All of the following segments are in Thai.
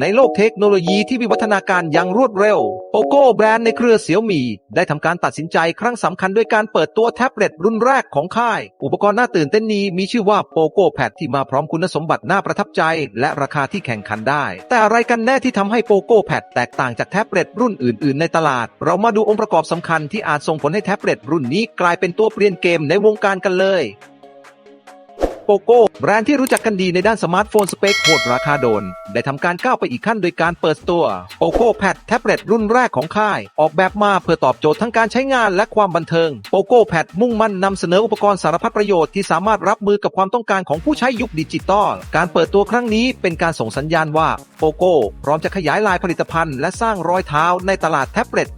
ในโลกเทคโนโลยีที่วิวัฒนาการอย่างรวดเร็ว โปโก้แบรนด์ในเครือเสี่ยวมี ได้ทำการตัดสินใจครั้งสำคัญด้วยการเปิดตัวแท็บเล็ตรุ่นแรกของค่าย อุปกรณ์น่าตื่นเต้นนี้มีชื่อว่าโปโก้แพดที่มาพร้อมคุณสมบัติน่าประทับใจ และราคาที่แข่งขันได้ แต่อะไรกันแน่ที่ทำให้โปโก้แพดแตกต่างจากแท็บเล็ตรุ่นอื่น ๆ ในตลาด เรามาดูองค์ประกอบสำคัญที่อาจส่งผลให้แท็บเล็ตรุ่นนี้กลายเป็นตัวเปลี่ยนเกมในวงการกันเลย โปโก้แบรนด์ที่รู้จักกันดีในด้านสมาร์ทโฟนสเปคโหดราคาโดน ได้ทำการก้าวไปอีกขั้นโดยการเปิดตัวโปโก้แพดแท็บเล็ตรุ่นแรกของค่าย ออกแบบมาเพื่อตอบโจทย์ทั้งการใช้งานและความบันเทิงโปโก้แพดมุ่งมั่นนำเสนออุปกรณ์สารพัดประโยชน์ที่สามารถรับมือกับความต้องการของผู้ใช้ยุคดิจิตอลการเปิดตัวครั้งนี้เป็นการส่งสัญญาณว่าโปโก้พร้อมจะขยายลายผลิตภัณฑ์และสร้างรอยเท้าในตลาดแท็บเล็ต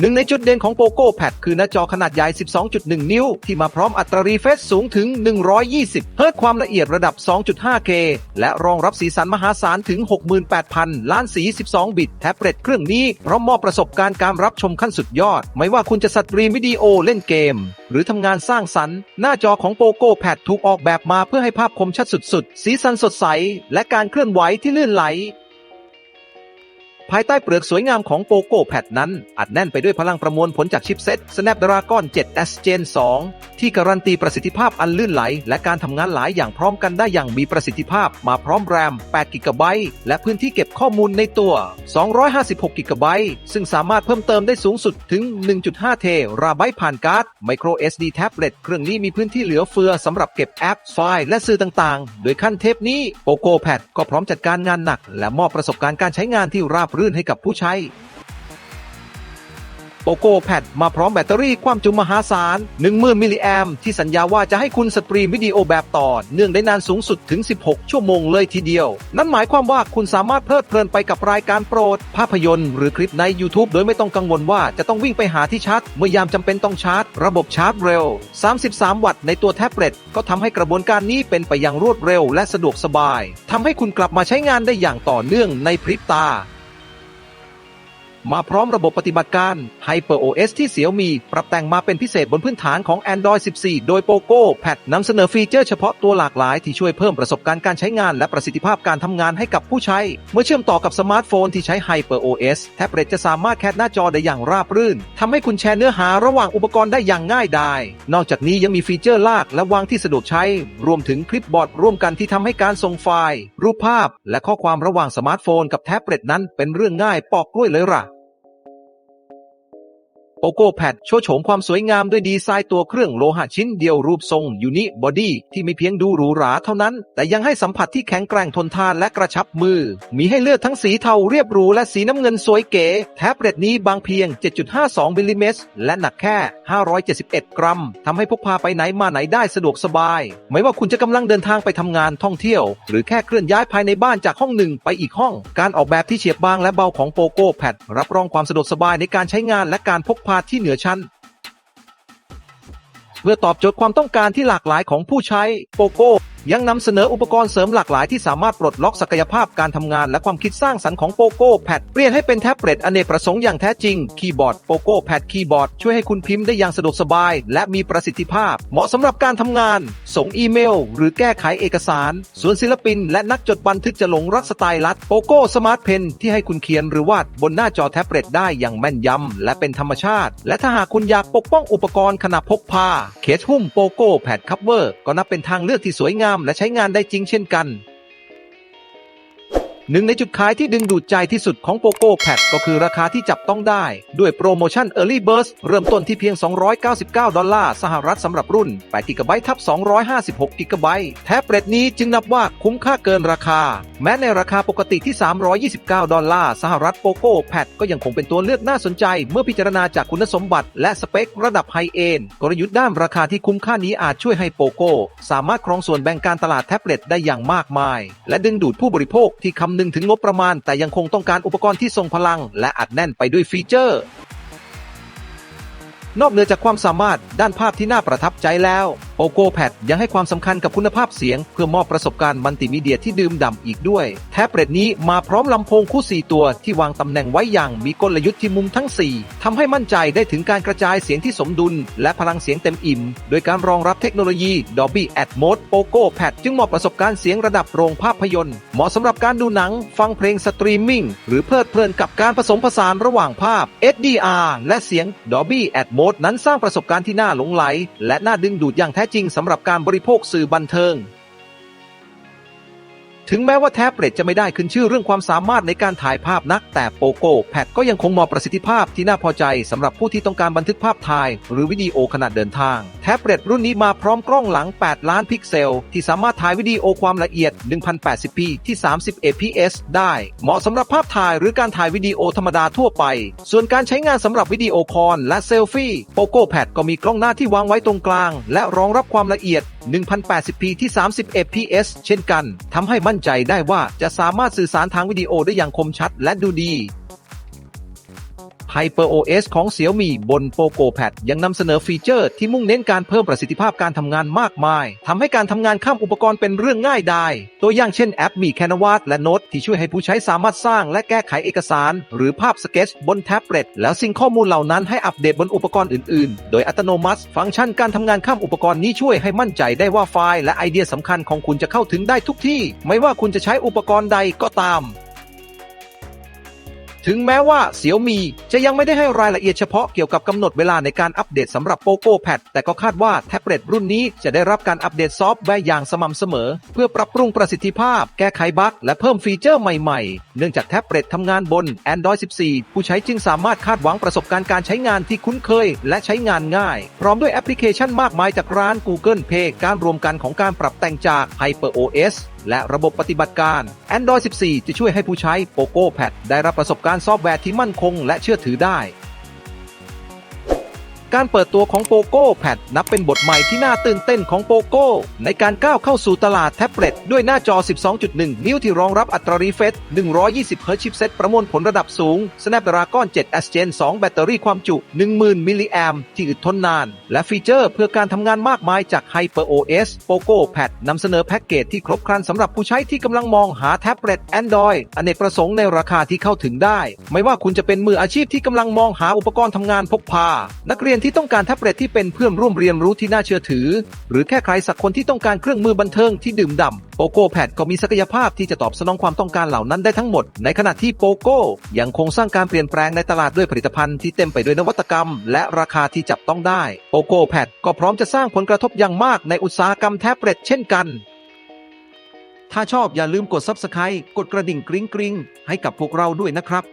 หนึ่งในจุดเด่นของโปโก้แพดคือหน้าจอขนาดใหญ่ 12.1 นิ้ว ที่มาพร้อมอัตรารีเฟรชสูงถึง 120 เฮิรต์ความละเอียดระดับ 2.5K และรองรับสีสันมหาศาลถึง 68,000 ล้านสี 12 บิต แท็บเล็ตเครื่องนี้พร้อมมอบประสบการณ์การรับชมขั้นสุดยอด ไม่ว่าคุณจะสตรีมวิดีโอเล่นเกม หรือทำงานสร้างสรรค์ หน้าจอของโปโก้แพดถูกออกแบบมาเพื่อให้ภาพคมชัดสุดๆ สีสันสดใส และการเคลื่อนไหวที่ลื่นไหล ภายใต้เปลือกสวยงามของโปโก้แพดนั้น อัดแน่นไปด้วยพลังประมวลผลจากชิปเซ็ต Snapdragon 7 S Gen 2 ที่การันตีประสิทธิภาพอันลื่นไหล และการทำงานหลายอย่างพร้อมกันได้อย่างมีประสิทธิภาพ มาพร้อมแรม8 g b และพื้นที่เก็บข้อมูลในตัว 256 g b ซึ่งสามารถเพิ่มเติมได้สูงสุดถึง 1.5 เทราไบต์ผ่านการ์ด Micro SD Tablet เครื่องนี้มีพื้นที่เหลือเฟือสำหรับเก็บแอปไฟล์และสื่อต่างๆ โดยขั้นเทปนี้โปโก้แพดก็พร้อมจัดการงานหนัก และมอบประสบการณ์การใช้งานที่ราบรื่นให้กับผู้ใช้ โปโก้แพดมาพร้อมแบตเตอรี่ความจุมหาศาล10,000มิลลิแอมที่สัญญาว่าจะให้คุณสตรีมวิดีโอแบบต่อ เนื่องได้นานสูงสุดถึง 16 ชั่วโมงเลยทีเดียว นั่นหมายความว่าคุณสามารถเพลิดเพลินไปกับรายการโปรด ภาพยนตร์หรือคลิปใน YouTube โดยไม่ต้องกังวลว่าจะต้องวิ่งไปหาที่ชาร์จ เมื่อยามจำเป็นต้องชาร์จ ระบบชาร์จเร็ว 33 วัตต์ในตัวแท็บเล็ตก็ทำให้กระบวนการนี้เป็นไปอย่างรวดเร็ว และสะดวกสบายทำให้คุณกลับมาใช้งานได้อย่างต่อเนื่องในพริบตา มาพร้อมระบบปฏิบัติการ HyperOS ที่เสี่ยวมี ปรับแต่งมาเป็นพิเศษบนพื้นฐานของ Android 14 โดย Poco Pad นำเสนอฟีเจอร์เฉพาะตัวหลากหลายที่ช่วยเพิ่มประสบการณ์การใช้งานและประสิทธิภาพการทำงานให้กับผู้ใช้ เมื่อเชื่อมต่อกับสมาร์ทโฟนที่ใช้ HyperOS แท็บเล็ตจะสามารถแคปหน้าจอได้อย่างราบรื่นทำให้คุณแชร์เนื้อหาระหว่างอุปกรณ์ได้อย่างง่ายดาย นอกจากนี้ยังมีฟีเจอร์ลากและวางที่สะดวกใช้ รวมถึงคลิปบอร์ดร่วมกันที่ทำให้การส่งไฟล์ รูปภาพ และข้อความระหว่างสมาร์ทโฟนกับแท็บเล็ตนั้นเป็นเรื่องง่ายปอกกล้วยเลยล่ะ โปโก้แพดโชว์โฉมความสวยงามด้วยดีไซน์ตัวเครื่องโลหะชิ้นเดียวรูปทรงยูนิบอดี้ที่ไม่เพียงดูหรูหราเท่านั้น แต่ยังให้สัมผัสที่แข็งแกร่งทนทานและกระชับมือ มีให้เลือกทั้งสีเทาเรียบหรูและสีน้ำเงินสวยเก๋ แท็บเล็ตนี้บางเพียง 7.52มิลลิเมตรและหนักแค่ 571 กรัมทำให้พกพาไปไหนมาไหนได้สะดวกสบาย ไม่ว่าคุณจะกำลังเดินทางไปทำงานท่องเที่ยว หรือแค่เคลื่อนย้ายภายในบ้านจากห้องหนึ่งไปอีกห้อง การออกแบบที่เฉียบบางและเบาของโปโก้แพดรับรองความสะดวกสบายในการใช้งานและการพกพาที่เหนือชั้น เพื่อตอบโจทย์ความต้องการที่หลากหลายของผู้ใช้โปโก้ ยังนำเสนออุปกรณ์เสริมหลากหลายที่สามารถปลดล็อกศักยภาพการทำงานและความคิดสร้างสรรค์ของโปโก้แพดเปลี่ยนให้เป็นแท็บเล็ตอเนกประสงค์อย่างแท้จริงคีย์บอร์ดโปโก้แพดคีย์บอร์ดช่วยให้คุณพิมพ์ได้อย่างสะดวกสบาย และมีประสิทธิภาพ เหมาะสำหรับการทำงาน ส่งอีเมล หรือแก้ไขเอกสาร ส่วนศิลปิน และนักจดบันทึกจะหลงรักสไตล์ลัดโปโก้สมาร์ทเพนที่ให้คุณเขียนหรือวาดบนหน้าจอแท็บเล็ตได้อย่างแม่นยำและเป็นธรรมชาติ และถ้าหากคุณอยากปกป้องอุปกรณ์ขณะพกพาเคสหุ้มโปโก้แพดคัฟเวอร์ก็นับเป็นทางเลือกที่สวยงามและใช้งานได้จริงเช่นกัน หนึ่งในจุดขายที่ดึงดูดใจที่สุดของโปโก้แพดก็คือราคาที่จับต้องได้ ด้วยโปรโมชั่น Early Burst เริ่มต้นที่เพียง 299 ดอลลาร์สหรัฐสำหรับรุ่น8 g b ทับ 256 g b แท็บเล็ตนี้จึงนับว่าคุ้มค่าเกินราคา แม้ในราคาปกติที่ 329 ดอลลาร์สหรัฐโปโก้แพดก็ยังคงเป็นตัวเลือกน่าสนใจ เมื่อพิจารณาจากคุณสมบัติ และสเปคระดับไฮเอนด์กลยุทธ์ด้านราคาที่คุ้มค่านี้อาจช่วยให้โปโก้สามารถครองส่วนแบ่งการตลาดแท็บเล็ตได้อย่างมากมาย และดึงดูดผู้บริโภคที่คำนึงถึงงบประมาณ แต่ยังคงต้องการอุปกรณ์ที่ทรงพลัง และอัดแน่นไปด้วยฟีเจอร์ นอกเหนือจากความสามารถด้านภาพที่น่าประทับใจแล้วโปโกแพดยังให้ความสำคัญกับคุณภาพเสียง เพื่อมอบประสบการณ์มัลติมีเดียที่ดื่มด่ำอีกด้วย แท็บเล็ตนี้มาพร้อมลำโพงคู่ 4 ตัวที่วางตำแหน่งไว้อย่างมีกลยุทธ์ที่มุมทั้ง 4ทำให้มั่นใจได้ถึงการกระจายเสียงที่สมดุล และพลังเสียงเต็มอิ่ม โดยการรองรับเทคโนโลยี Dolby Atmos Poco Pad จึงเหมาะประสบการณ์เสียงระดับโรงภาพยนตร์ เหมาะสำหรับการดูหนัง ฟังเพลงสตรีมมิ่ง หรือเพลิดเพลินกับการผสมผสานระหว่างภาพ SDR และเสียง Dolby Atmos นั้นสร้างประสบการณ์ที่น่าหลงไหล และน่าดึงดูดอย่างแท้ท้จริงสำหรับการบริโภคสื่อบันเทิง ถึงแม้ว่าแท็บเล็ตจะไม่ได้ขึ้นชื่อเรื่องความสามารถในการถ่ายภาพนัก แต่โปโกแพดก็ยังคงมอบประสิทธิภาพที่น่าพอใจสำหรับผู้ที่ต้องการบันทึกภาพถ่าย หรือวิดีโอขณะเดินทาง แท็บเล็ตรุ่นนี้มาพร้อมกล้องหลัง 8 ล้านพิกเซล ที่สามารถถ่ายวิดีโอความละเอียด 1080p ที่ 30 fps ได้ เหมาะสำหรับภาพถ่ายหรือการถ่ายวิดีโอธรรมดาทั่วไป ส่วนการใช้งานสำหรับวิดีโอคอลและเซลฟี่โปโกแพดก็มีกล้องหน้าที่วางไว้ตรงกลาง และรองรับความละเอียด 1080p ที่ 30 fps เช่นกัน ทำให้มั่นใจได้ว่าจะสามารถสื่อสารทางวิดีโอได้อย่างคมชัดและดูดี HyperOS ของ Xiaomi บน Poco Pad ยังนำเสนอฟีเจอร์ที่มุ่งเน้นการเพิ่มประสิทธิภาพการทำงานมากมายทำให้การทำงานข้ามอุปกรณ์เป็นเรื่องง่ายดายตัวอย่างเช่นแอปมี Canvas และ Note ที่ช่วยให้ผู้ใช้สามารถสร้างและแก้ไขเอกสาร หรือภาพสเก็ตบนแท็บเล็ตแล้วซิงข้อมูลเหล่านั้นให้อัปเดตบนอุปกรณ์อื่นๆ โดยอัตโนมัติ ฟังก์ชันการทำงานข้ามอุปกรณ์นี้ช่วยให้มั่นใจได้ว่าไฟล์และไอเดียสำคัญของคุณจะเข้าถึงได้ทุกที่ ไม่ว่าคุณจะใช้อุปกรณ์ใดก็ตาม ถึงแม้ว่า Xiaomi จะยังไม่ได้ให้รายละเอียดเฉพาะเกี่ยวกับกำหนดเวลาในการอัปเดตสำหรับ Poco Pad แต่ก็คาดว่าแท็บเล็ตรุ่นนี้จะได้รับการอัปเดตซอฟต์แวร์อย่างสม่ำเสมอ เพื่อปรับปรุงประสิทธิภาพ แก้ไขบั๊กและเพิ่มฟีเจอร์ใหม่ๆ เนื่องจากแท็บเล็ตทำงานบน Android 14 ผู้ใช้จึงสามารถคาดหวังประสบการณ์การใช้งานที่คุ้นเคย และใช้งานง่าย พร้อมด้วยแอปพลิเคชันมากมายจากร้าน Google Play การรวมกันของการปรับแต่งจาก HyperOS และระบบปฏิบัติการ Android 14 จะช่วยให้ผู้ใช้ Poco Pad ได้รับประสบการณ์ซอฟต์แวร์ที่มั่นคงและเชื่อถือได้ การเปิดตัวของโปโก้แพดนับเป็นบทใหม่ที่น่าตื่นเต้นของโปโก้ในการก้าวเข้าสู่ตลาดแท็บเล็ตด้วยหน้าจอ 12.1 นิ้วที่รองรับอัตรารีเฟรช120 Hz ชิปเซตประมวลผลระดับสูง Snapdragon 7 S Gen 2 แบตเตอรี่ความจุ 10,000 มิลลิแอมที่อึดทนนาน และฟีเจอร์เพื่อการทำงานมากมายจาก HyperOS Poco Pad นำเสนอแพ็กเกจที่ครบครันสำหรับผู้ใช้ที่กำลังมองหาแท็บเล็ต Android อเนกประสงค์ในราคาที่เข้าถึงได้ ไม่ว่าคุณจะเป็นมืออาชีพที่กำลังมองหาอุปกรณ์ทำงานพกพา นักเรียนที่ต้องการแท็บเล็ตที่เป็นเพื่อนร่วมเรียนรู้ที่น่าเชื่อถือ หรือแค่ใครสักคนที่ต้องการเครื่องมือบันเทิงที่ดื่มด่ำโปโกแพดก็มีศักยภาพที่จะตอบสนองความต้องการเหล่านั้นได้ทั้งหมด ในขณะที่โปโกยังคงสร้างการเปลี่ยนแปลงในตลาดด้วยผลิตภัณฑ์ที่เต็มไปด้วยนวัตกรรม และราคาที่จับต้องได้โปโกแพดก็พร้อมจะสร้างผลกระทบอย่างมากในอุตสาหกรรมแท็บเล็ตเช่นกันถ้าชอบอย่าลืมกด Subscribe กดกระดิ่งกริ๊งกริ๊งให้กับพวกเราด้วยนะครับ